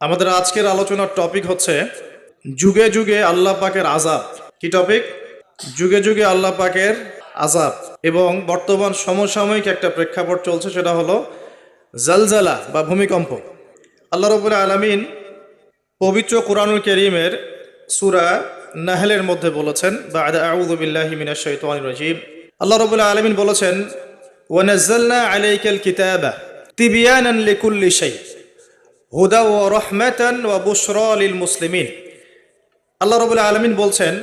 আমাদের আজকের আলোচনার টপিক হচ্ছে যুগে যুগে আল্লাহ পাকের আজাব কি টপিক যুগে যুগে আল্লাহ পাকের আজাব এবং বর্তমান সমসাময়িক একটা প্রেক্ষাপট চলছে, সেটা হলো জালজালা বা ভূমিকম্প। আল্লাহ রবুল আলমিন পবিত্র কোরআনুল করিমের সুরা নাহলের মধ্যে বলেছেন বা আউদুবিল্লাহি মিনাশ শাইতানির রাজিম। আল্লাহ রবুল আলমিন বলেছেন ওয়ানাজ্জালনা আলাইকাল কিতাবা তিবিয়ানান লিকুল্লি শাই। হুদা ও রহমাতান ওয়া বুশরা লিল মুসলিমিন। আল্লাহ রবুল আলমিন বলছেন,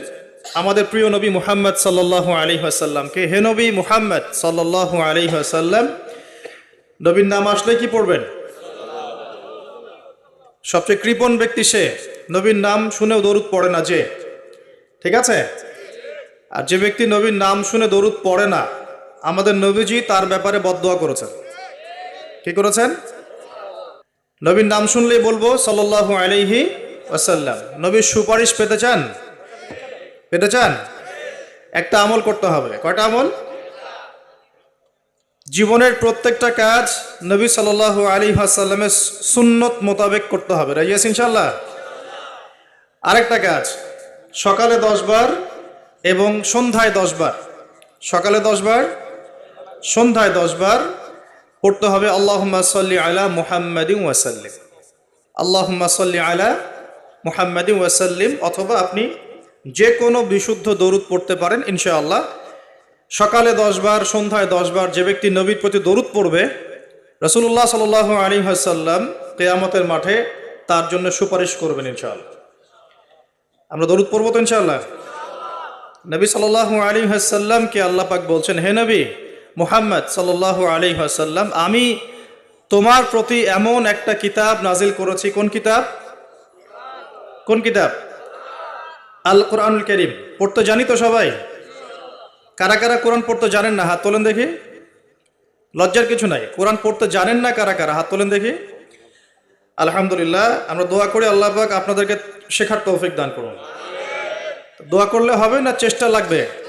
আমাদের প্রিয় নবী মুহাম্মদ সাল্লাল্লাহু আলাইহি ওয়াসাল্লামকে, হে নবী মুহাম্মদ সাল্লাল্লাহু আলাইহি ওয়াসাল্লাম, নবীর নাম আসলে কি পড়বেন? সবচেয়ে কৃপণ ব্যক্তি সে, নবীর নাম শুনেও দরুদ পড়ে না যে। ঠিক আছে? আর যে ব্যক্তি নবীর নাম শুনে দরুদ পড়ে না, আমাদের নবীজি তার ব্যাপারে বদদোয়া করেছেন। কি করেছেন? নবীর নাম শুনলেই বলব, সাল্লাল্লাহু আলাইহি ওয়াসাল্লাম। নবীর সুপারিশ পেতে চান? পেতে চান? একটা আমল করতে হবে। কয়টা আমল? জীবনের প্রত্যেকটা কাজ নবী সাল্লাল্লাহু আলী আসাল্লামের সুন্নত মোতাবেক করতে হবে। রাইয়াস ইনশাল্লাহ আরেকটা কাজ, সকালে দশ বার এবং সন্ধ্যায় দশ বার। সকালে দশ বার, সন্ধ্যায় দশ বার পড়তে হবে, আল্লাহুম্মা সাল্লি আলা মুহাম্মাদিন ওয়াসাল্লিম আল্লাহুম্মা সাল্লি আলা মুহাম্মাদিন ওয়াসাল্লিম অথবা আপনি যে কোনো বিশুদ্ধ দরুদ পড়তে পারেন, ইনশাআল্লাহ। সকালে দশ বার, সন্ধ্যায় দশ বার যে ব্যক্তি নবীর প্রতি দরুদ পড়বে রসুল্লাহ সাল আলী হাসাল্লাম কেয়ামতের মাঠে তার জন্য সুপারিশ করবেন, ইনশাআল্লাহ। আমরা দরুদ পড়ব তো, ইনশাআল্লাহ? নবী সাল আলী হাসাল্লামকে আল্লাহ পাক বলছেন, হে নবী মুহাম্মদ সাল আলী হাসাল্লাম আমি তোমার প্রতি এমন একটা কিতাব নাজিল করেছি। কোন কিতাব? কোন কিতাব? আল কোরআনুল করিম। পড়তে জানি তো সবাই? কারা কারা কোরআন পড়তে জানেন না? হাত তোলেন দেখি। লজ্জার কিছু নাই। কোরআন পড়তে জানেন না কারা কারা? হাত তোলেন দেখি। আলহামদুলিল্লাহ, আমরা দোয়া করি আল্লাহ আপনাদেরকে শেখার তৌফিক দান করুন। দোয়া করলে হবে না চেষ্টা লাগবে?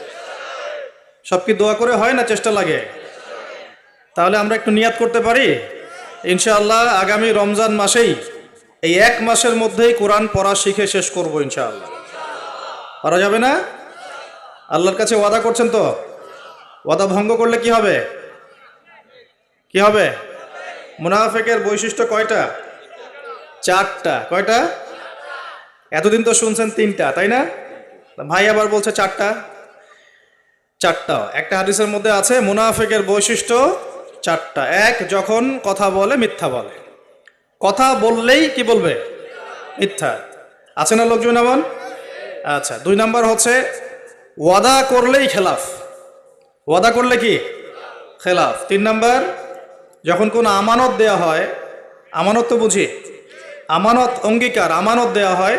সব কি দোয়া করে হয় না চেষ্টা লাগে? তাহলে আমরা একটু নিয়াত করতে পারি? ইনশাআল্লাহ আগামী রমজান মাসেই এই এক মাসের মধ্যেই কোরআন পড়া শিখে শেষ করব ইনশাআল্লাহ। পারা যাবে না? আল্লাহর কাছে ওয়াদা করছেন তো? ওয়াদা ভঙ্গ করলে কি হবে? কি হবে? মুনাফেকের বৈশিষ্ট্য কয়টা? চারটা। কয়টা? এতদিন তো শুনছেন তিনটা, তাই না? ভাই আবার বলছে চারটা। চারটা। একটা হাদিসের মধ্যে আছে, মুনাফেকের বৈশিষ্ট্য চারটা। এক, যখন কথা বলে, মিথ্যা বলে। কথা বললেই কি বলবে? মিথ্যা। আছে না লোকজন এমন আচ্ছা দুই নাম্বার হচ্ছে, ওয়াদা করলেই খেলাফ। ওয়াদা করলে কি? খেলাফ। তিন নাম্বার, যখন কোনো আমানত দেয়া হয়, আমানত তো বুঝি, আমানত অঙ্গীকার, আমানত দেয়া হয়,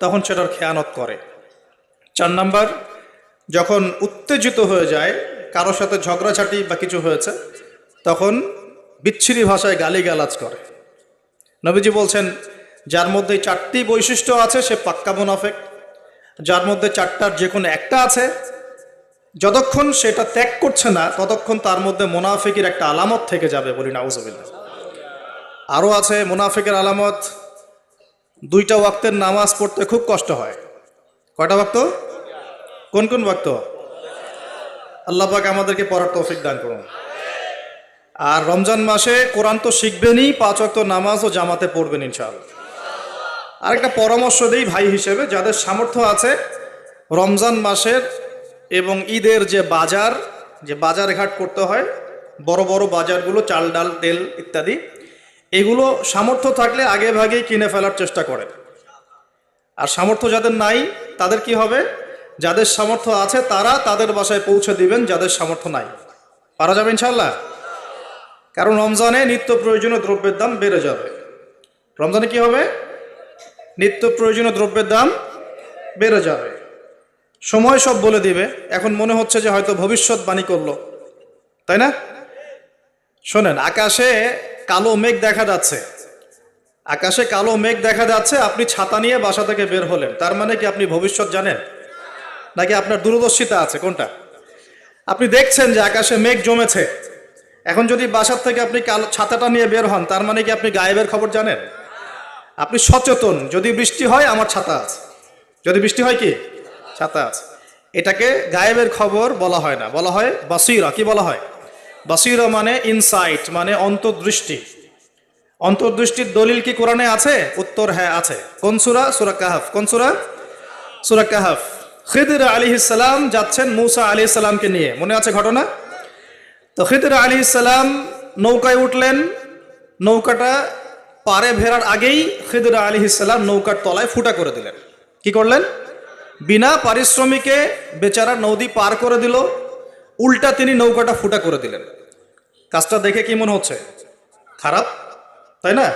তখন সেটার খেয়ানত করে। চার নাম্বার যখন উত্তেজিত হয়ে যায় কারোর সাথে ঝগড়াঝাটি বা কিছু হয়েছে, তখন বিচ্ছিরি ভাষায় গালিগালাজ করে। নবীজি বলছেন, যার মধ্যে চারটি বৈশিষ্ট্য আছে, সে পাক্কা মুনাফেক। যার মধ্যে চারটার যে কোনো একটা আছে, যতক্ষণ সেটা ত্যাগ করছে না, ততক্ষণ তার মধ্যে মোনাফিকের একটা আলামত থেকে যাবে বলি নাউজবিল্লা আরও আছে, মোনাফিকের আলামত, দুইটা ওয়াক্তের নামাজ পড়তে খুব কষ্ট হয়। কয়টা ওয়াক্ত? কোন কোন ওয়াক্ত আল্লাহ পাক আমাদেরকে পড়ার তৌফিক দান করুন। আর রমজান মাসে কোরআন তো শিখবেনই, পাঁচ ওয়াক্ত নামাজ ও জামাতে পড়বেন ইনশাআল্লাহ। আরেকটা পরামর্শ দেই ভাই হিসেবে, যাদের সামর্থ্য আছে, রমজান মাসের এবং ঈদের যে বাজার যে বাজার ঘাট করতে হয়, বড় বড় বাজারগুলো, চাল ডাল, তেল ইত্যাদি, এগুলো সামর্থ্য থাকলে আগে ভাগেই কিনে ফেলার চেষ্টা করেন। আর সামর্থ্য যাদের নাই, তাদের কি হবে? যাদের সামর্থ্য আছে তারা তাদের বাসায় পৌঁছে দিবেন, যাদের সামর্থ্য নাই। পারা যাবে ইনশাল্লাহ কারণ রমজানে নিত্য প্রয়োজনীয় দ্রব্যের দাম বেড়ে যাবে। রমজানে কি হবে? নিত্য প্রয়োজনীয় দ্রব্যের দাম বেড়ে যাবে। সময় সব বলে দিবে। এখন মনে হচ্ছে যে হয়তো ভবিষ্যৎবাণী করল। তাই না? শোনেন, আকাশে কালো মেঘ দেখা যাচ্ছে। আকাশে কালো মেঘ দেখা যাচ্ছে, আপনি ছাতা নিয়ে বাসা থেকে বের হলেন। তার মানে কি আপনি ভবিষ্যৎ জানেন? নাকি আপনার দূরদর্শিতা আছে? কোনটা? আপনি দেখছেন যে আকাশে মেঘ জমেছে। এখন যদি বাসার থেকে আপনি কালো ছাতাটা নিয়ে বের হন, তার মানে কি আপনি গায়েবের খবর জানেন? আপনি সচেতন। যদি বৃষ্টি হয়, আমার ছাতা আছে। যদি বৃষ্টি হয় কি? ছাতা আছে। এটাকে গায়েবের খবর বলা হয় না। বলা হয় বাসিরা। কি বলা হয়? বাসিরা মানে ইনসাইট মানে অন্তর্দৃষ্টি। অন্তর্দৃষ্টির দলিল কি কোরআনে আছে? উত্তর হ্যাঁ আছে। কোন সুরা? সুরা কাহাফ। কোন সুরা? সুরা কাহাফ। খিদির আলী ইসালাম যাচ্ছেন মুসা আলী ইসালামকে নিয়ে। মনে আছে ঘটনা? তো খিদির আলী ইসালাম নৌকায় উঠলেন। নৌকাটা পারে ভেরার আগেই খিদির আলী ইসালাম নৌকার তলায় ফুটা করে দিলেন। কি করলেন? বিনা পারিশ্রমিকে বেচারা নদী পার করে দিল। উল্টা তিনি নৌকাটা ফুটা করে দিলেন। কাজটা দেখে কি মনে হচ্ছে? খারাপ, তাই না?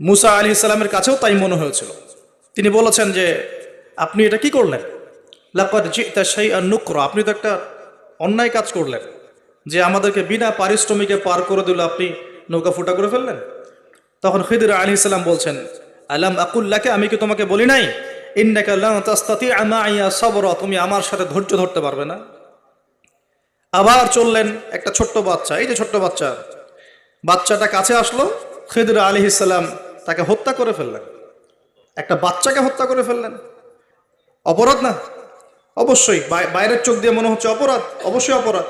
মুসা আলী ইসলামের কাছেও তাই মনে হয়েছিল। তিনি বলেছেন যে, আপনি এটা কি করলেন? লাকাদ জিতা সেই নুক্র। আপনি তো একটা অন্যায় কাজ করলেন, যে আমাদেরকে বিনা পারিশ্রমিকে পার করে দিল, আপনি নৌকা ফুটা করে ফেললেন। তখন খিদির আলী ইসলাম বলছেন, আলাম আকুল্লাকে আমি কি তোমাকে বলি নাই? ইন্নাকা লান তাস্তাতি আমাইয়া সবর, তুমি আমার সাথে ধৈর্য ধরতে পারবে না। আবার চললেন একটা ছোট্ট বাচ্চা, এই যে ছোট্ট বাচ্চা, বাচ্চাটা কাছে আসলো, খিদির আলী ইসলাম তাকে হত্যা করে ফেললেন। একটা বাচ্চাকে হত্যা করে ফেললেন। অপরাধ না? অবশ্যই বাইরের চোখ দিয়ে মনে হচ্ছে অপরাধ, অবশ্যই অপরাধ।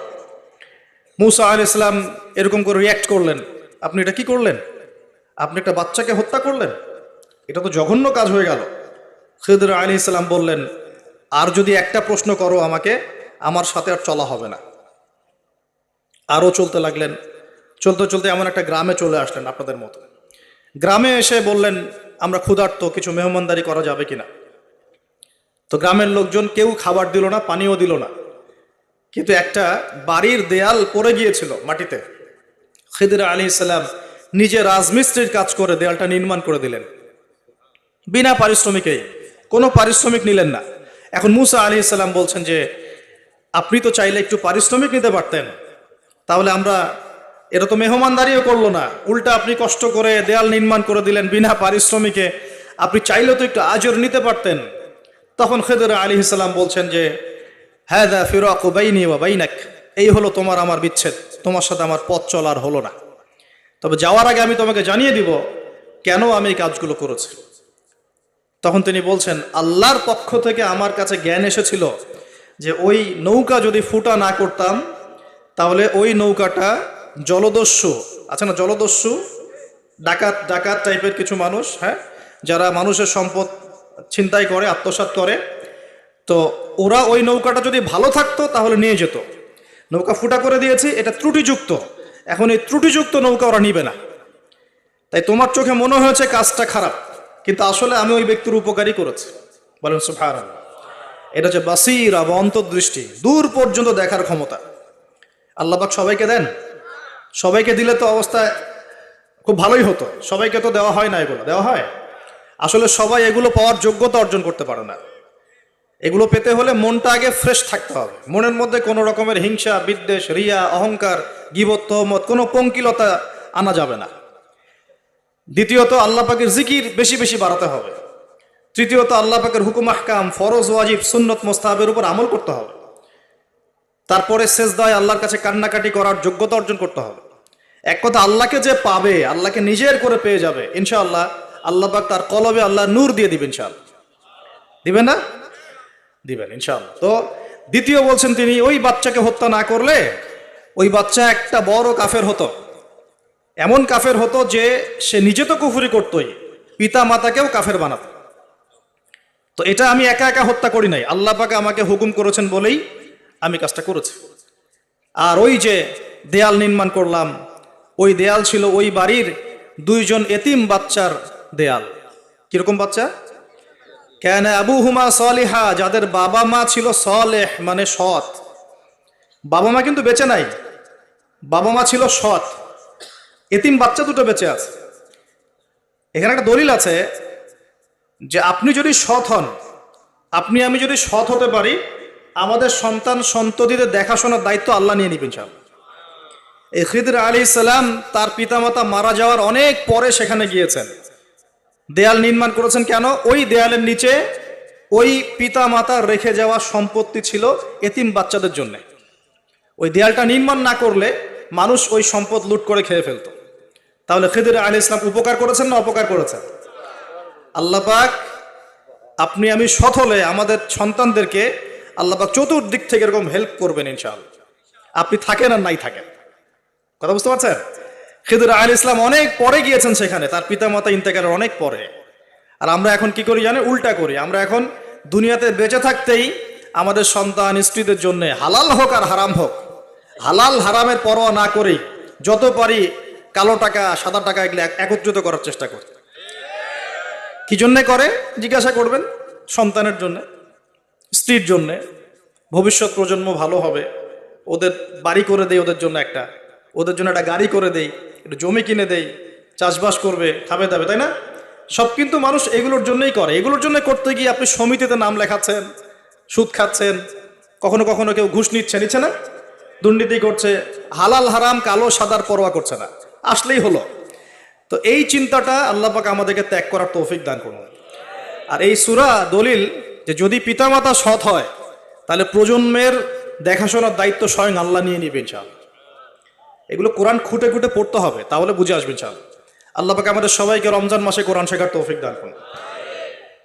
মুসা আল ইসলাম এরকম করে রিয়াক্ট করলেন। আপনি এটা কি করলেন? আপনি একটা বাচ্চাকে হত্যা করলেন? এটা তো জঘন্য কাজ হয়ে গেল। খিদর আলী ইসলাম বললেন, আর যদি একটা প্রশ্ন করো আমাকে, আমার সাথে আর চলা হবে না। আরও চলতে লাগলেন। চলতে চলতে এমন একটা গ্রামে চলে আসলেন আপনাদের মতো। গ্রামে এসে বললেন, আমরা ক্ষুধার্ত, কিছু মেহমানদারি করা যাবে কিনা? তো গ্রামের লোকজন কেউ খাবার দিল না, পানিও দিল না। কিন্তু একটা বাড়ির দেয়াল পড়ে গিয়েছিল মাটিতে। খিদির আলী ইসলাম নিজে রাজমিস্ত্রির কাজ করে দেয়ালটা নির্মাণ করে দিলেন। বিনা পারিশ্রমিকেই কোনো পারিশ্রমিক নিলেন না। এখন মুসা আলী ইসলাম বলছেন যে, আপনি তো চাইলে একটু পারিশ্রমিক নিতে পারতেন। তাহলে আমরা এটা তো মেহমানদারিও করল না। উল্টা আপনি কষ্ট করে দেয়াল নির্মাণ করে দিলেন বিনা পারিশ্রমিকে। আপনি চাইলে তো একটু আজর নিতে পারতেন। তখন খেদর আলী ইসলাম বলছেন যে হ্যাঁ দা ফিরাক বাইনি বা বাইনাক। এই হলো তোমার আমার বিচ্ছেদ। তোমার সাথে আমার পথ চলার হলো না। তবে যাওয়ার আগে আমি তোমাকে জানিয়ে দিব কেন আমি এই কাজগুলো করেছি। তখন তিনি বলছেন, আল্লাহর পক্ষ থেকে আমার কাছে জ্ঞান এসেছিল যে ওই নৌকা যদি ফুটা না করতাম, তাহলে ওই নৌকাটা জলদস্যু, আছে না, জলদস্যু? ডাকাত ডাকাত টাইপের কিছু মানুষ হ্যাঁ? যারা মানুষের সম্পদ ছিনতাই করে, আত্মসাৎ করে। তো ওরা ওই নৌকাটা যদি ভালো থাকতো, তাহলে নিয়ে যেত। নৌকা ফুটা করে দিয়েছি, এটা ত্রুটিযুক্ত। এখন এই ত্রুটিযুক্ত নৌকা ওরা নিবে না। তাই তোমার চোখে মনে হয়েছে কাজটা খারাপ, কিন্তু আসলে আমি ওই ব্যক্তির উপকারই করেছি। বলেন সুফার এটা হচ্ছে বাসিরা বা অন্তর্দৃষ্টি, দূর পর্যন্ত দেখার ক্ষমতা। আল্লাহবাক সবাইকে দেন। সবাইকে দিলে তো অবস্থা খুব ভালোই হতো। সবাইকে তো দেওয়া হয় না এগুলো। দেওয়া হয়? আসলে সবাই এগুলো পাওয়ার যোগ্যতা অর্জন করতে পারে না। এগুলো পেতে হলে মনটা আগে ফ্রেশ থাকতে হবে। মনের মধ্যে কোনো রকমের হিংসা, বিদ্বেষ, রিয়া, অহংকার, গিবত, তহমত, কোনো পঙ্কিলতা আনা যাবে না। দ্বিতীয়ত, আল্লাহ পাকের জিকির বেশি বেশি বাড়াতে হবে। তৃতীয়ত, আল্লাহ পাকের হুকুম, আহকাম, ফরজ, ওয়াজিব, সুন্নত, মোস্তাহাবের উপর আমল করতে হবে। তারপরে শেষদায় আল্লাহর কাছে কান্নাকাটি করার যোগ্যতা অর্জন করতে হবে। এক কথা, আল্লাহকে যে পাবে, আল্লাহকে নিজের করে পেয়ে যাবে, ইনশাআল্লাহ আল্লাহ পাক তার কলবে আল্লাহ নূর দিয়ে দিবেন ইনশাআল্লাহ। দিবেন না? দিবেন ইনশাআল্লাহ। তো দ্বিতীয় বলছেন তিনি, ওই বাচ্চাকে হত্যা না করলে ওই বাচ্চা একটা বড় কাফের হতো। এমন কাফের হতো যে সে নিজে তো কুফুরি করতোই পিতা মাতাকেও কাফের বানাতো। তো এটা আমি একা একা হত্যা করি নাই। আল্লাহ পাকে আমাকে হুকুম করেছেন বলেই আমি কাজটা করেছি। আর ওই যে দেয়াল নির্মাণ করলাম, ওই দেয়াল ছিল ওই বাড়ির দুইজন এতিম বাচ্চার দেয়াল। কীরকম বাচ্চা? কেন আবু হুমা সলিহা, যাদের বাবা মা ছিল সলেহ মানে সৎ। বাবা মা কিন্তু বেঁচে নাই। বাবা মা ছিল সৎ। এতিম বাচ্চা দুটো বেঁচে আছে। এখানে একটা দলিল আছে যে, আপনি যদি সৎ হন, আপনি আমি যদি সৎ হতে পারি, আমাদের সন্তান সন্ততিদের দেখাশোনার দায়িত্ব আল্লাহ নিয়ে নিবেন সব এই আলী ইসলাম তার পিতামাতা মারা যাওয়ার অনেক পরে সেখানে গিয়েছেন। দেয়াল নির্মাণ করেছেন কেন? ওই দেয়ালের নিচে ওই পিতা মাতার রেখে যাওয়া সম্পত্তি ছিল এতিম বাচ্চাদের জন্য। ওই দেয়ালটা নির্মাণ না করলে মানুষ ওই সম্পদ লুট করে খেয়ে ফেলতো। তাহলে খিদির আলী ইসলাম উপকার করেছেন না অপকার করেছেন? আল্লাহ পাক, আপনি আমি সৎ হলে আমাদের সন্তানদেরকে আল্লাহ পাক চতুর্দিক থেকে এরকম হেল্প করবেন ইনশাআল্লাহ। আপনি থাকেন আর নাই থাকেন। কথা বুঝতে পারছেন? খেদুর আল ইসলাম অনেক পরে গিয়েছেন সেখানে, তার পিতামাতা ইন্তেকালের অনেক পরে। আর আমরা এখন কি করি জানেন? উল্টা করি। আমরা এখন দুনিয়াতে বেঁচে থাকতেই আমাদের সন্তান স্ত্রীদের জন্য হালাল হোক আর হারাম হোক, হালাল হারামের পরোয়া না করেই যত পারি কালো টাকা, সাদা টাকা এগুলো একত্রিত করার চেষ্টা করি। কি জন্যে করে? জিজ্ঞাসা করবেন সন্তানের জন্য, স্ত্রীর জন্যে। ভবিষ্যৎ প্রজন্ম ভালো হবে, ওদের বাড়ি করে দেই ওদের জন্য একটা, ওদের জন্য একটা গাড়ি করে দেই। একটু জমি কিনে দেই, চাষবাস করবে খাবে দাবে তাই না? সব কিন্তু মানুষ এগুলোর জন্যই করে। এগুলোর জন্য করতে গিয়ে আপনি সমিতিতে নাম লেখাচ্ছেন, সুদ খাচ্ছেন, কখনো কখনো কেউ ঘুষ নিচ্ছে নিচ্ছে না? দুর্নীতি করছে, হালাল, হারাম, কালো, সাদার পরোয়া করছে না। আসলেই হলো। তো এই চিন্তাটা আল্লাহ পাক আমাদেরকে ত্যাগ করার তৌফিক দান করুন। আর এই সুরা দলিল যে যদি পিতামাতা সৎ হয়, তাহলে প্রজন্মের দেখাশোনার দায়িত্ব স্বয়ং আল্লাহ নিয়ে নিবেন চাল এগুলো কোরআন খুঁটে খুঁটে পড়তে হবে, তাহলে বুঝে আসবেন চাল আল্লাহ পাক আমাদের সবাইকে রমজান মাসে কোরআন শেখার তৌফিক দান করুন।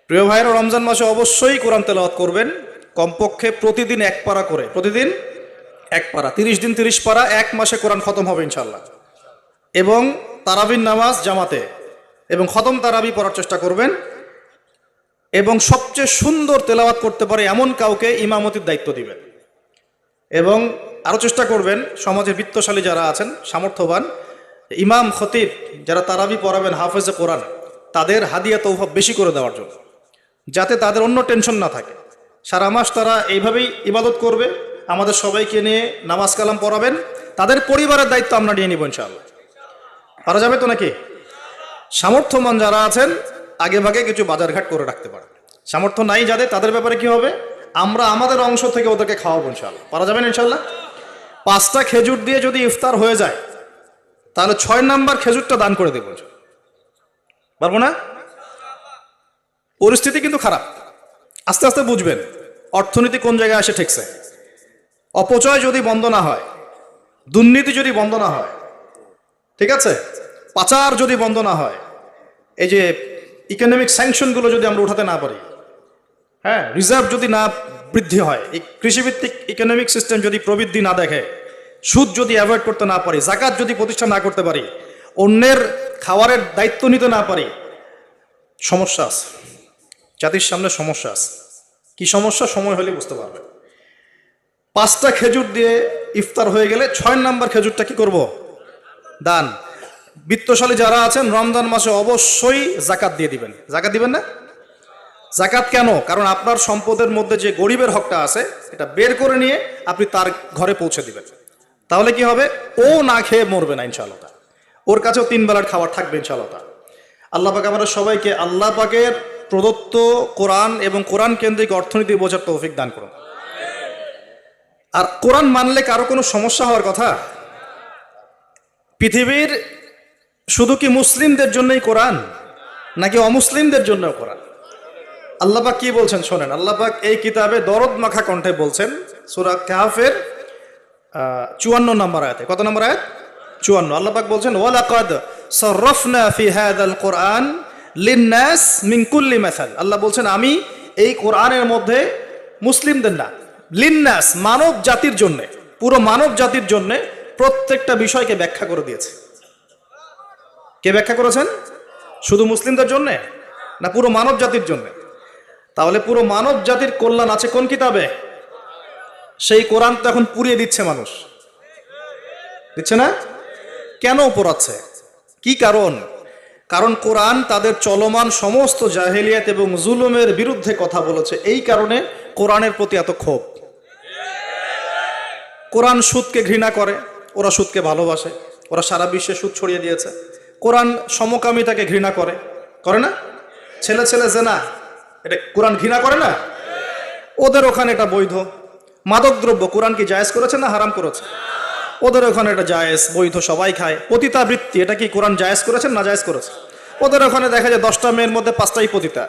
প্রিয় ভাইয়েরা, রমজান মাসে অবশ্যই কোরআন তেলাওয়াত করবেন, কমপক্ষে প্রতিদিন এক পারা করে, প্রতিদিন এক পারা, তিরিশ দিন তিরিশ পারা, এক মাসে কোরআন খতম হবে ইনশাল্লাহ এবং তারাবির নামাজ জামাতে, এবং খতম তারাবি পড়ার চেষ্টা করবেন, এবং সবচেয়ে সুন্দর তেলাওয়াত করতে পারে এমন কাউকে ইমামতির দায়িত্ব দিবেন। এবং আরও চেষ্টা করবেন, সমাজের বৃত্তশালী যারা আছেন, সামর্থ্যবান, ইমাম, খতিব, যারা তারাবি পড়াবেন, হাফেজে কোরআন, তাদের হাদিয়া তৌফা বেশি করে দেওয়ার জন্য, যাতে তাদের অন্য টেনশন না থাকে। সারা মাস তারা এইভাবেই ইবাদত করবে, আমাদের সবাইকে নিয়ে নামাজ কালাম পড়াবেন, তাদের পরিবারের দায়িত্ব আমরা নিয়ে নিব ইনশাআল্লাহ। পারা যাবে তো নাকি? সামর্থ্যমান যারা আছেন আগে ভাগে কিছু বাজারঘাট করে রাখতে পারেন। সামর্থ্য নাই যাদের, তাদের ব্যাপারে কি হবে? আমরা আমাদের অংশ থেকে ওদেরকে খাওয়াবো ইনশাল্লাহ পারা যাবেন ইনশাল্লাহ পাঁচটা খেজুর দিয়ে যদি ইফতার হয়ে যায়, তাহলে ছয় নাম্বার খেজুরটা দান করে দেবো। পারব না? পরিস্থিতি কিন্তু খারাপ। আস্তে আস্তে বুঝবেন, অর্থনীতি কোন জায়গায় আসে ঠেকছে। অপচয় যদি বন্ধ না হয়, দুর্নীতি যদি বন্ধ না হয়, ঠিক আছে? পাচার যদি বন্ধ না হয়, এই যে ইকোনমিক স্যাংশনগুলো যদি আমরা উঠাতে না পারি হ্যাঁ রিজার্ভ যদি না বৃদ্ধি হয়। এই কৃষিভিত্তিক ইকোনমিক সিস্টেম যদি প্রবৃদ্ধি না দেখে, সুদ যদি অ্যাভয়েড করতে না পারি, জাকাত যদি প্রতিষ্ঠা না করতে পারি, অন্যের খাবারের দায়িত্ব নিতে না পারি, সমস্যা আছে। জাতির সামনে সমস্যা আছে। কি সমস্যা? সময় হলে বুঝতে পারবে। পাঁচটা খেজুর দিয়ে ইফতার হয়ে গেলে ছয় নাম্বার খেজুরটা কি করব? দান। বিত্তশালী যারা আছেন, রমজান মাসে অবশ্যই জাকাত দিয়ে দিবেন। জাকাত দিবেন না? জাকাত কেন? কারণ আপনার সম্পদের মধ্যে যে গরিবের হকটা আছে, এটা বের করে নিয়ে আপনি তার ঘরে পৌঁছে দিবেন। তাহলে কি হবে? ও না খেয়ে মরবে না, ইনশাআল্লাহ ওর কাছেও তিন বেলার খাবার থাকবে, ইনশাআল্লাহ আল্লাহ পাক আমাদের সবাইকে আল্লাহ পাকের প্রদত্ত কোরআন এবং কোরআন কেন্দ্রিক অর্থনীতি বোঝার তৌফিক দান করুন। আর কোরআন মানলে কারও কোনো সমস্যা হওয়ার কথা? পৃথিবীর শুধু কি মুসলিমদের জন্যই কোরআন, নাকি অমুসলিমদের জন্য কোরআন? আল্লাপাক কি বলছেন শোনেন, আল্লাপাক এই কিতাবে দরদ মাখা কণ্ঠে বলছেন, সুরা কাহাফের চুয়ান্ন নম্বর আয়াতে। কত নম্বর আয়াত? চুয়ান্ন। আল্লাপাক বলছেন, ওয়ালাকাদ সরফনা ফি হাদাল কোরআন লিন্নাস মিন কুল্লি মাসাল। আল্লাহ বলছেন, আমি এই কোরআনের মধ্যে মুসলিমদের না, লিন্নাস, মানব জাতির জন্য, পুরো মানব জাতির জন্য প্রত্যেকটা বিষয়কে ব্যাখ্যা করে দিয়েছে। কে ব্যাখ্যা করেছেন? শুধু মুসলিমদের জন্য না, পুরো মানব জাতির জন্য? তাহলে পুরো মানব জাতির কল্যাণ আছে কোন কিতাবে? সেই কোরআন তো এখন পুড়িয়ে দিচ্ছে মানুষ। দিচ্ছে না? কেন পোড়াচ্ছে? কি কারণ? কারণ কোরআন তাদের চলমান সমস্ত জাহেলিয়াত এবং জুলুমের বিরুদ্ধে কথা বলেছে। এই কারণে কোরআনের প্রতি এত ক্ষোভ। কোরআন সুদকে ঘৃণা করে, ওরা সুদকে ভালোবাসে, ওরা সারা বিশ্বে সুদ ছড়িয়ে দিয়েছে। কোরআন সমকামিতাকে ঘৃণা করে করে না? ছেলে ছেলে জেনা এটা কোরআন ঘৃণা করে না? ওদের ওখানে এটা বৈধ। মাদকদ্রব্য কোরআন কি জায়েজ করেছে না হারাম করেছে? ওদের ওখানে এটা জায়েজ, বৈধ, সবাই খায়। পতিতা বৃত্তি এটা কি কোরআন জায়েজ করেছেন না জায়েজ করেছে? ওদের ওখানে দেখা যায় দশটা মেয়ের মধ্যে পাঁচটাই পতিতা।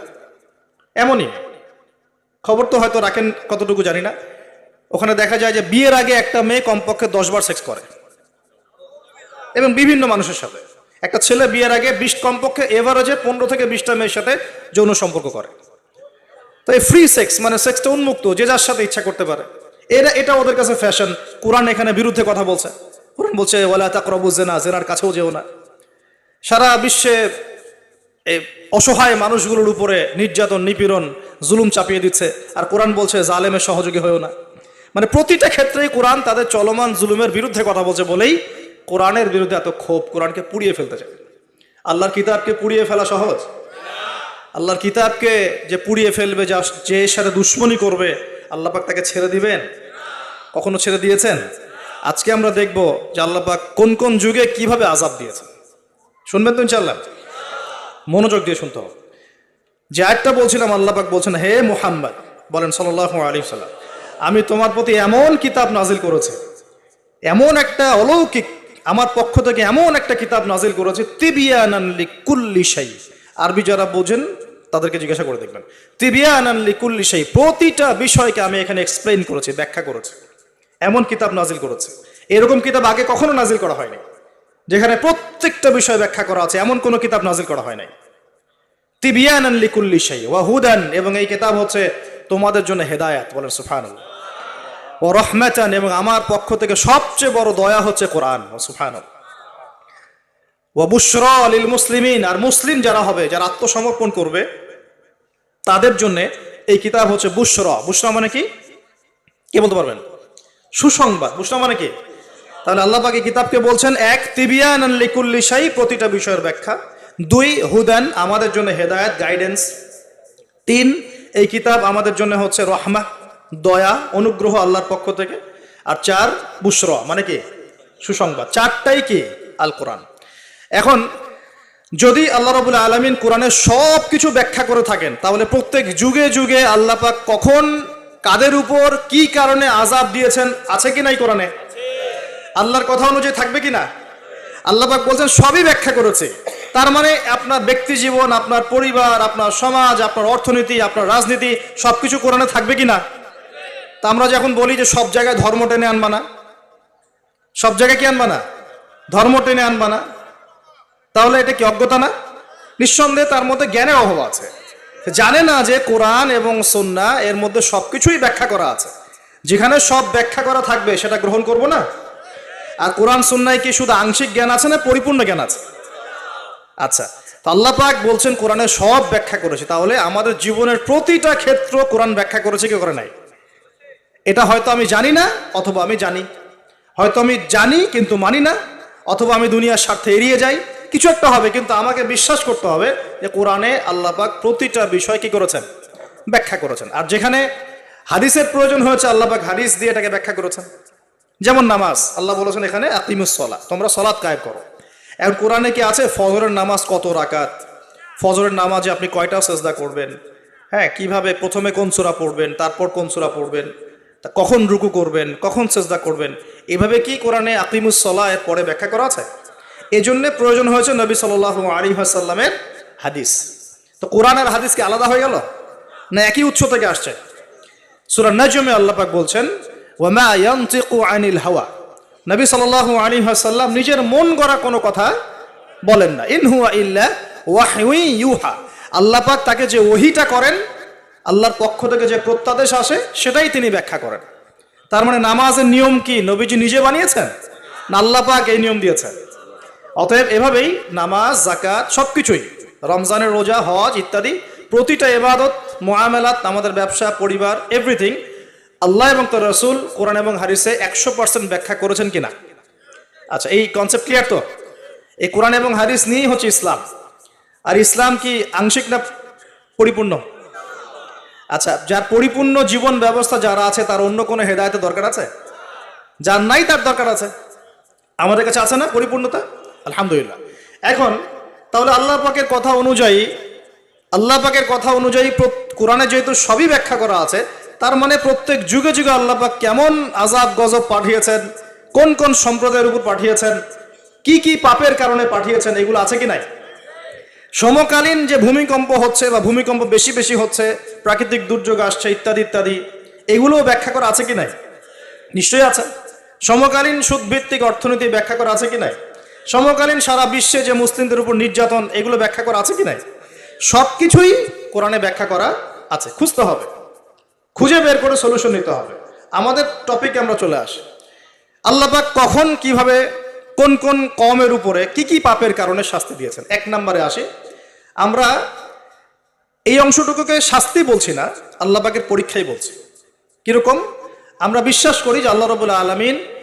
এমনই। খবর তো হয়তো রাখেন কতটুকু জানি না। ওখানে দেখা যায় যে বিয়ের আগে একটা মেয়ে কমপক্ষে দশ বার সেক্স করে। এবং বিভিন্ন মানুষের সাথে। একটা ছেলে বিয়ের আগে বিশ কমপক্ষে এভারেজে পনেরো থেকে বিশটা মেয়ের সাথে যৌন সম্পর্ক করে। তো এই ফ্রি সেক্স মানে সেক্সটা উন্মুক্ত, যে যার সাথে ইচ্ছা করতে পারে। এটা এটা ওদের কাছে ফ্যাশন কোরআন এখানে বিরুদ্ধে কথা বলছে। কোরআন বলছে, ওয়ালা তাকরাবু জেনা জেনার কাছেও যেও না। সারা বিশ্বে অসহায় মানুষগুলোর উপরে নির্যাতন, নিপীড়ন, জুলুম চাপিয়ে দিচ্ছে। আর কোরআন বলছে জালেমের সহযোগী হয়েও না। মানে প্রতিটা ক্ষেত্রেই কোরআন তাদের চলমান জুলুমের বিরুদ্ধে কথা বলছে বলেই কোরআনের বিরুদ্ধে এত ক্ষোভ কোরআনকে পুড়িয়ে ফেলতে চায়। আল্লাহর কিতাবকে পুড়িয়ে ফেলা সহজ? আল্লাহর কিতাবকে যে পুড়িয়ে ফেলবে, যা যে সাথে দুশ্মনী করবে, আল্লাহ পাক তাকে ছেড়ে দিবেন? কখনো ছেড়ে দিয়েছেন? আজকে আমরা দেখব যে আল্লাহ পাক কোন কোন যুগে কীভাবে আজাব দিয়েছেন। শুনবেন তো ইনশাল্লাহ মনোযোগ দিয়ে শুনতে হবে। যে আয়টা বলছিলাম, আল্লাহ পাক বলছেন, হে মোহাম্মদ, বলেন সাল্লাল্লাহু আলাইহি সাল্লাম আমি তোমার প্রতি এমন কিতাব নাজিল করেছি, এমন একটা অলৌকিক, আমার পক্ষ থেকে এমন একটা কিতাব নাজিল করেছে তিবিয়ানানলি কুল্লি আরবি যারা বোঝেন, তাদেরকে জিজ্ঞাসা করে দেখবেন। কুল্লি শাই, প্রতিটা বিষয়কে আমি এখানে এক্সপ্লেইন করেছি, ব্যাখ্যা করেছি। এমন কিতাব নাজিল করেছে। এরকম কিতাব আগে কখনো নাজিল করা হয়নি। যেখানে প্রত্যেকটা বিষয় ব্যাখ্যা করা আছে, এমন কোনো কিতাব নাজিল করা হয় নাই। তিবিয়ানান লিকুল্লি শাই, ওয়া এবং এই কিতাব হচ্ছে তোমাদের জন্য হেদায়াত বলেন, সুবহানাল্লাহ। ও রহমাতান, এবং আমার পক্ষ থেকে সবচেয়ে বড় দয়া হচ্ছে কোরআন, ও সুবহানাল্লাহ। ওয়া বুশরা লিল মুসলিমিন। আর মুসলিম যারা হবে, যারা আত্মসমর্পণ করবে, তাদের জন্য এই কিতাব হচ্ছে বুশরা। বুশরা মানে কি? কে বলতে পারবেন? সুসংবাদ। বুশরা মানে কি? তাহলে আল্লাহ পাক কিতাবকে বলছেন, এক তিবিয়ান প্রতিটা বিষয়ের ব্যাখ্যা। দুই, হুদান, আমাদের জন্য হেদায়েত গাইডেন্স তিন, এই কিতাব আমাদের জন্য হচ্ছে রহমা, দয়া, অনুগ্রহ আল্লাহর পক্ষ থেকে। আর চার বুসর মানে কি? সুসংবাদ। চারটাই কি? আল কোরআন এখন, যদি আল্লাহ রবুল্লা আলমিন কোরআনের সব কিছু ব্যাখ্যা করে থাকেন, তাহলে প্রত্যেক যুগে যুগে আল্লাহ পাক কখন কাদের উপর কি কারণে আজাব দিয়েছেন, আছে কি নাই কোরআনে? আল্লাহর কথা অনুযায়ী থাকবে কি না? আল্লাহ পাক বলছেন, সবই ব্যাখ্যা করেছে। তার মানে আপনার ব্যক্তি জীবন, আপনার পরিবার, আপনার সমাজ, আপনার অর্থনীতি, আপনার রাজনীতি সব কিছু কোরআনে থাকবে কি না? তা আমরা যখন বলি যে সব জায়গায় ধর্ম টেনে আনবা না, সব জায়গায় কি আনবা না? ধর্ম টেনে আনবা না। তাহলে এটা কি অজ্ঞতা না? নিঃসন্দেহে তার মধ্যে জ্ঞানের অভাব আছে। জানে না যে কোরআন এবং সন্না এর মধ্যে সবকিছুই ব্যাখ্যা করা আছে। যেখানে সব ব্যাখ্যা করা থাকবে, সেটা গ্রহণ করব না? আর কোরআন সুন্নায় কি শুধু আংশিক জ্ঞান আছে না পরিপূর্ণ জ্ঞান আছে? আচ্ছা তো আল্লাহ পাক বলছেন কোরআনে সব ব্যাখ্যা করেছে। তাহলে আমাদের জীবনের প্রতিটা ক্ষেত্র কোরআন ব্যাখ্যা করেছে কি করে নাই? এটা হয়তো আমি জানি না, অথবা আমি জানি। হয়তো আমি জানি কিন্তু মানি না, অথবা আমি দুনিয়ার স্বার্থে এড়িয়ে যাই কিছু একটা হবে, কিন্তু আমাকে বিশ্বাস করতে হবে যে কোরআনে আল্লাহ পাক প্রতিটা বিষয় কি করেছেন? ব্যাখ্যা করেছেন। আর যেখানে হাদিসের প্রয়োজন হয়েছে, আল্লাহ পাক হাদিস দিয়ে এটাকে ব্যাখ্যা করেছেন। যেমন নামাজ, আল্লাহ বলেছেন এখানে, আকিমুস সলা, তোমরা সলাৎ কায়েম করো। এখন কোরআনে কি আছে? ফজরের নামাজ কত রাকাত? ফজরের নামাজে আপনি কয়টা সেজদা করবেন? হ্যাঁ কীভাবে? প্রথমে কোন সূরা পড়বেন? তারপর কোন সূরা পড়বেন? তা কখন রুকু করবেন? কখন সেজদা করবেন? এভাবে কি কোরআনে আকিমুস সলা এর পরে ব্যাখ্যা করা আছে? এজন্য প্রয়োজন হয়েছে নবী সাল্লাহ আলী সাল্লামের হাদিস। তো কোরআনের হাদিস কি আলাদা হয়ে গেল? না একই উৎস থেকে আসছে? সুরা নজমে আল্লাহ পাক বলছেন, ওয়ামা ইয়ানতিকু আনিল হাওয়া। নবী সাল্লাল্লাহু আলাইহি ওয়াসাল্লাম নিজের মন গড়া কোনো কথা বলেন না। ইন হুয়া ইল্লা ওয়াহয়ি ইউহা। আল্লাহ পাক তাকে যে ওহিটা করেন, আল্লাহর পক্ষ থেকে যে প্রত্যাদেশ আসে, সেটাই তিনি ব্যাখ্যা করেন। তার মানে নামাজের নিয়ম কি নবীজি নিজে বানিয়েছেন? না আল্লাহ পাক এই নিয়ম দিয়েছেন? অতএব এভাবেই নামাজ জাকাত সব কিছুই রমজানের রোজা, হজ ইত্যাদি, প্রতিটা এবাদত মোয়ামেলাত আমাদের ব্যবসা, পরিবার এভরিথিং আল্লাহ এবং তোর রসুল কোরআন এবং হারিসে একশো পার্সেন্ট ব্যাখ্যা করেছেন কিনা? আচ্ছা এই কনসেপ্ট ক্লিয়ার তো? এই কোরআন এবং হারিস নিয়েই হচ্ছে ইসলাম। আর ইসলাম কি আংশিক না পরিপূর্ণ? আচ্ছা যার পরিপূর্ণ জীবন ব্যবস্থা যারা আছে, তার অন্য কোনো হেদায়তের দরকার আছে? যার নাই, তার দরকার আছে। আমাদের কাছে আছে না পরিপূর্ণতা? আলহামদুলিল্লাহ। এখন, তাহলে আল্লাহ পাকের কথা অনুযায়ী, আল্লাহ পাকের কথা অনুযায়ী কোরআনে যেহেতু সবই ব্যাখ্যা করা আছে, তার মানে প্রত্যেক যুগে যুগে আল্লাহ পাক কেমন আজাব গজব পাঠিয়েছেন, কোন কোন সম্প্রদায়ের উপর পাঠিয়েছেন, কি কি পাপের কারণে পাঠিয়েছেন, এগুলো আছে কি নাই? সমকালীন যে ভূমিকম্প হচ্ছে বা ভূমিকম্প বেশি বেশি হচ্ছে, প্রাকৃতিক দুর্যোগ আসছে, ইত্যাদি ইত্যাদি, এগুলোও ব্যাখ্যা করা আছে কি নাই? নিশ্চয়ই আছে। সমকালীন সুদভিত্তিক অর্থনীতি ব্যাখ্যা করা আছে কি নাই? সমকালীন সারা বিশ্বে যে মুসলিমদের উপর নির্যাতন, এগুলো ব্যাখ্যা করা আছে কি নাই? সব কিছুই কোরআনে ব্যাখ্যা করা আছে। খুঁজতে হবে। খুঁজে বের করে সলিউশন নিতে হবে। আমাদের টপিকে আমরা চলে আসি। আল্লাপাক কখন কীভাবে কোন কোন কমের উপরে কি কি পাপের কারণে শাস্তি দিয়েছেন? এক নম্বরে আসি। আমরা এই অংশটুকুকে শাস্তি বলছি না, আল্লাহ পাকের পরীক্ষাই বলছি। কীরকম? আমরা বিশ্বাস করি যে আল্লাহ রবুল্লা আলমিন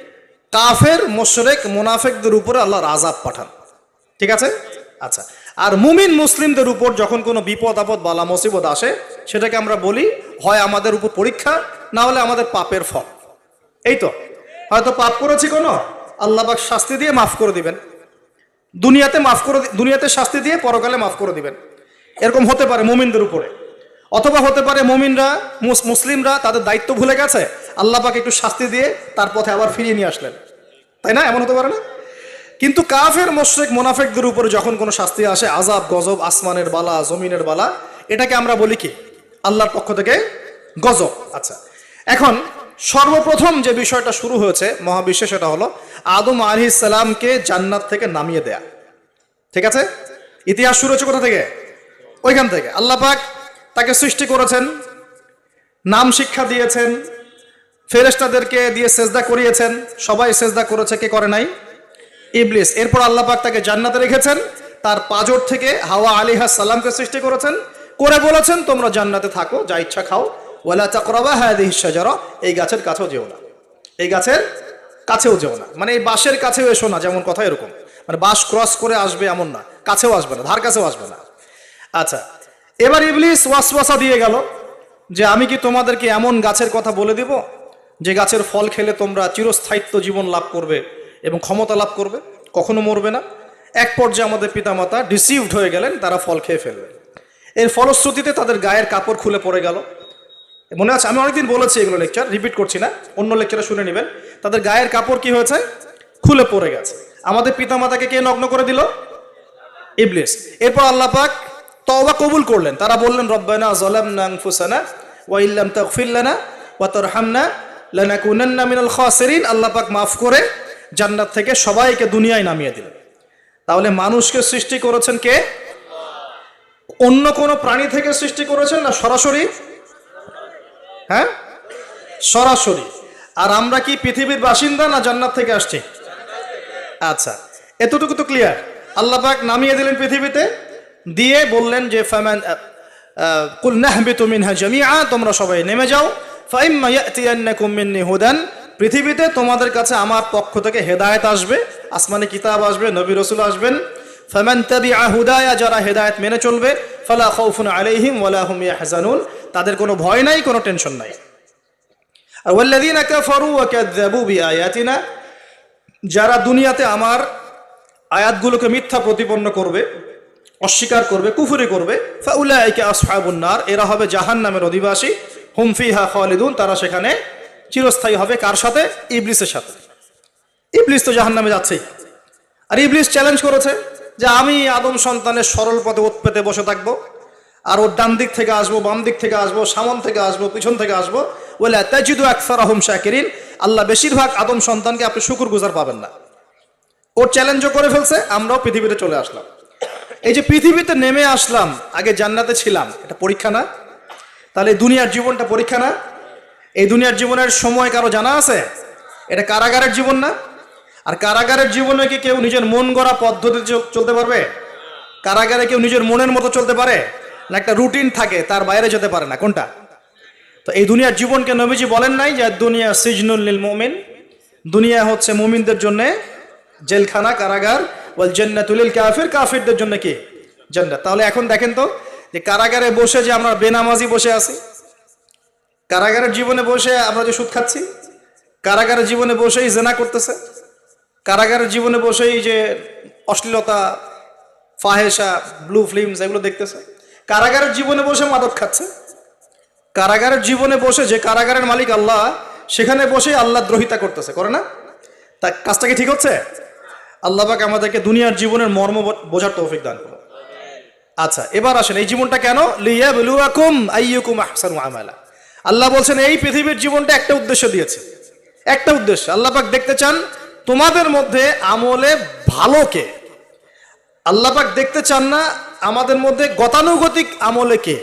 কাফের, মোশরেক, মোনাফেকদের উপরে আল্লাহর আজাব পাঠান। ঠিক আছে? আচ্ছা। আর মুমিন মুসলিমদের উপর যখন কোনো বিপদ, আপদ, বালা, মুসিবত আসে, সেটাকে আমরা বলি, হয় আমাদের উপর পরীক্ষা, না হলে আমাদের পাপের ফল। এই তো। হয়তো পাপ করেছি কোনো, আল্লাহ পাক শাস্তি দিয়ে মাফ করে দিবেন। দুনিয়াতে মাফ করে দুনিয়াতে শাস্তি দিয়ে পরকালে মাফ করে দিবেন। এরকম হতে পারে মুমিনদের উপরে। অথবা হতে পারে মুমিনরা, মুস- মুসলিমরা তাদের দায়িত্ব ভুলে গেছে আল্লাহ পাক একটু শাস্তি দিয়ে তার পথে আবার ফিরিয়ে নিয়ে আসলেন। তাই না? এমন হতে পারে না? কিন্তু কাফের, মোশরেক, মোনাফেকদের উপরে যখন কোনো শাস্তি আসে আজাব গজব, আসমানের বালা, জমিনের বালা, এটাকে আমরা বলি কি? আল্লাহর পক্ষ থেকে গজব। আচ্ছা এখন সর্বপ্রথম যে বিষয়টা শুরু হয়েছে মহাবিশ্বে সেটা হলো আদম আলি সালামকে জান্নাত থেকে নামিয়ে দেয়া। ঠিক আছে? ইতিহাস শুরু হচ্ছে কোথা থেকে? ওইখান থেকে। আল্লাহ পাক তাকে সৃষ্টি করেছেন, নাম শিক্ষা দিয়েছেন ফেরেস্তাদেরকে দিয়ে সেজদা করিয়েছেন। সবাই সেজদা করেছে, কে করে নাই? ইবলিস। এরপর আল্লাহ পাক তাকে জান্নাতে রেখেছেন। তার পাজর থেকে হাওয়া আলিহা সালামকে সৃষ্টি করেছেন। করে বলেছেন, তোমরা জান্নাতে থাকো, যা ইচ্ছা খাও। ওয়ালা চাকরাবা হ্যাঁ শাজারা। এই গাছের কাছেও যেও না। এই গাছের কাছেও যেও না। মানে এই বাঁশের কাছেও এসো না, যেমন কথা এরকম। মানে বাঁশ ক্রস করে আসবে এমন না। কাছেও আসবে না, ধার কাছেও আসবে না। আচ্ছা এবার ইবলিস ওয়াসওয়াসা দিয়ে গেল যে, আমি কি তোমাদেরকে এমন গাছের কথা বলে দিব? যে গাছের ফল খেলে তোমরা চিরস্থায়িত্ব জীবন লাভ করবে এবং ক্ষমতা লাভ করবে, কখনো মরবে না। এক পর্যায়ে আমাদের পিতামাতা ডিসিভড হয়ে গেলেন, তারা ফল খেয়ে ফেললেন। এর ফলশ্রুতিতে তাদের গায়ের কাপড় খুলে পড়ে গেল। মনে আছে, আমি অনেকদিন বলেছি এগুলো লেকচার রিপিট করছি না, অন্য লেকচারে শুনে নেবেন। তাদের গায়ের কাপড় কি হয়েছে? খুলে পড়ে গেছে। আমাদের পিতামাতাকে কে নগ্ন করে দিল? ইবলিস। এরপর আল্লাহ পাক তওবা কবুল করলেন। তারা বললেন, রব্বানা যালামনা আনফুসানা ওয়া ইল্লাম তাগফির লানা ওয়া তারহামনা লানাকুনান্না মিনাল খাসিরিন, আল্লাহ পাক মাফ করে জান্নাত থেকে সবাইকে দুনিয়ায় নামিয়ে দিলেন। তাহলে মানুষকে সৃষ্টি করেছেন কে? অন্য কোনো প্রাণী থেকে সৃষ্টি করেছেন না সরাসরি? হ্যাঁ? সরাসরি। আর আমরা কি পৃথিবীর বাসিন্দা না জান্নাত থেকে আসছি? আচ্ছা এতটুকু তো ক্লিয়ার আল্লাহ পাক নামিয়ে দিলেন পৃথিবীতে, দিয়ে বললেন যে, ফামান কুল নাহবিতু মিনহা জামিআ তোমরা সবাই নেমে যাও। পৃথিবীতে তোমাদের কাছে আমার পক্ষ থেকে হেদায়েত আসবে, আসমানে কিতাব আসবে, নবী রসুল আসবেন। যারা হেদায়েত মেনে চলবে, ফালা আলাইহিম তাদের কোনো ভয় নাই, কোনো টেনশন নাই। আর যারা দুনিয়াতে আমার আয়াতগুলোকে মিথ্যা প্রতিপন্ন করবে, অস্বীকার করবে, কুফুরি করবে এরা হবে জাহান্নামের অধিবাসী। হুম ফিহা খালিদুন, তারা সেখানে চিরস্থায়ী হবে। কার সাথে? ইবলিসের সাথে। ইবলিস তো জাহান্নামে যাচ্ছেই আর ইবলিস চ্যালেঞ্জ করেছে যে আমি আদম সন্তানের সরল পথে ওত পেতে বসে থাকব, আর ওর ডান দিক থেকে আসব, বাম দিক থেকে আসব, সামন থেকে আসব, পিছন থেকে আসব। বলে তাজিদু আকসার আহম শাকিরিন, আল্লাহ বেশিরভাগ আদম সন্তানকে আপনি শুকুর গুজার পাবেন না। ওর চ্যালেঞ্জও করে ফেলছে, আমরাও পৃথিবীতে চলে আসলাম। এই যে পৃথিবীতে নেমে আসলাম, আগে জান্নাতে ছিলাম, এটা পরীক্ষা না? তাহলে দুনিয়ার জীবনটা পরীক্ষা না? এই দুনিয়ার জীবনের সময় কারও জানা আছে? এটা কারাগারের জীবন না? আর কারাগারের জীবনে কি কেউ নিজের মন গড়া পদ্ধতিতে চলতে পারবে? কারাগারে কেউ নিজের মনের মতো চলতে পারে? না একটা রুটিন থাকে, তার বাইরে যেতে পারে না, কোনটা? তো এই দুনিয়ার জীবনকে নবীজি বলেন নাই যে দুনিয়া সিজনুল লিল মুমিন, দুনিয়া হচ্ছে মুমিনদের জন্য জেলখানা, কারাগার, ওয়াল জান্নাতুল কাফির, কাফিরদের জন্য কি? জান্নাত। তাহলে এখন দেখেন তো যে কারাগারে বসে যে আমরা বেনামাজি বসে আছি, কারাগারের জীবনে বসে আমরা যে সুদ খাচ্ছি, কারাগারের জীবনে বসেই জেনা করতেছে, কারাগারের জীবনে বসেই যে অশ্লীলতা ফাহেসা ব্লু ফিল্মস এগুলো দেখতেছে, কারাগারের জীবনে বসে মাদক খাচ্ছে, কারাগারের জীবনে বসে যে কারাগারের মালিক আল্লাহ, সেখানে বসে আল্লাহ দ্রোহিতা করতেছে, করে না? তা কাজটা কি ঠিক হচ্ছে? আল্লাহ পাক আমাদেরকে দুনিয়ার জীবনের মর্ম বোঝার তৌফিক দান করো আচ্ছা এবার আসেন, এই জীবনটা কেন? আমালা। আল্লাহ বলছেন, এই পৃথিবীর জীবনটা একটা উদ্দেশ্য দিয়েছে। একটা উদ্দেশ্য। আল্লাহ পাক দেখতে চান, তোমাদের মধ্যে আমলে ভালো কে? আল্লাহ পাক দেখতে চান না, আমাদের মধ্যে গতানুগতিক আমলে কে?